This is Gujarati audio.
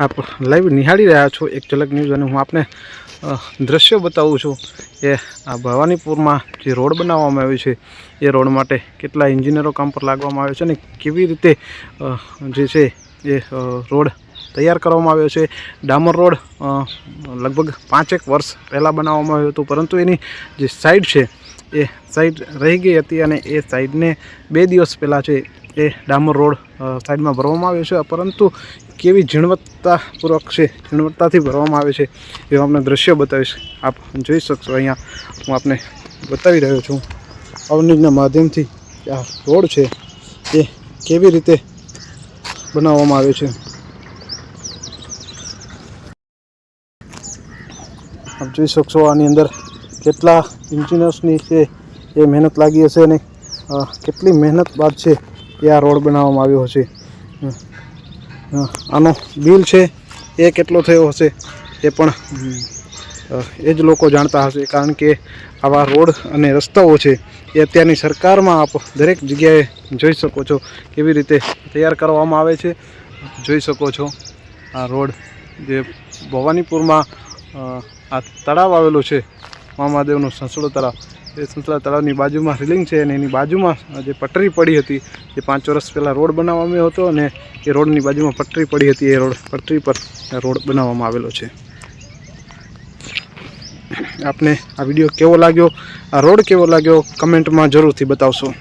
આપ લાઈવ નિહાળી રહ્યા છો એક ઝલક ન્યૂઝ અને હું આપને દ્રશ્યો બતાવું છું એ આ ભવાનીપુરમાં જે રોડ બનાવવામાં આવ્યો છે, એ રોડ માટે કેટલા એન્જિનિયરો કામ પર લાગવામાં આવ્યો છે અને કેવી રીતે જે છે એ રોડ તૈયાર કરવામાં આવ્યો છે. ડામર રોડ લગભગ પાંચેક વર્ષ પહેલાં બનાવવામાં આવ્યો હતો, પરંતુ એની જે સાઈડ છે, એ સાઈડ રહી ગઈ હતી અને એ સાઈડને બે દિવસ પહેલાં છે એ ડામર રોડ સાઈડમાં ભરવામાં આવ્યો છે. પરંતુ કેવી ઝીણવત્તાપૂર્વક છે ઝીણવત્તાથી ભરવામાં આવે છે, એવું આપણે દ્રશ્ય બતાવીશ. આપ જોઈ શકશો અહીંયા. હું આપને બતાવી રહ્યો છું અવનીના માધ્યમથી આ રોડ છે એ કેવી રીતે બનાવવામાં આવ્યો છે. આપ જોઈ શકશો આની અંદર કેટલા ઇન્જિનિયર્સની છે, એ મહેનત લાગી હશે અને કેટલી મહેનત બાદ છે એ આ રોડ બનાવવામાં આવ્યો હશે. આનો બિલ છે એ કેટલો થયો હશે એ પણ એ જ લોકો જાણતા હશે કારણ કે આવા રોડ અને રસ્તાઓ છે એ અત્યારની સરકારમાં આપ દરેક જગ્યાએ જોઈ શકો છો કેવી રીતે તૈયાર કરવામાં આવે છે. જોઈ શકો છો આ રોડ જે ભવાનીપુરમાં આ તળાવ આવેલું છે. મામાદેવનું સંસળો તળાવ. એ સંસળા તળાવની બાજુમાં રિલિંગ છે અને એની બાજુમાં જે પટરી પડી હતી જે પાંચ વર્ષ પહેલાં રોડ બનાવવામાં આવ્યો હતો અને એ રોડની બાજુમાં પટરી પડી હતી, એ રોડ પટરી પર રોડ બનાવવામાં આવેલો છે. આપને આ વીડિયો કેવો લાગ્યો? આ રોડ કેવો લાગ્યો? કમેન્ટમાં જરૂરથી બતાવશો.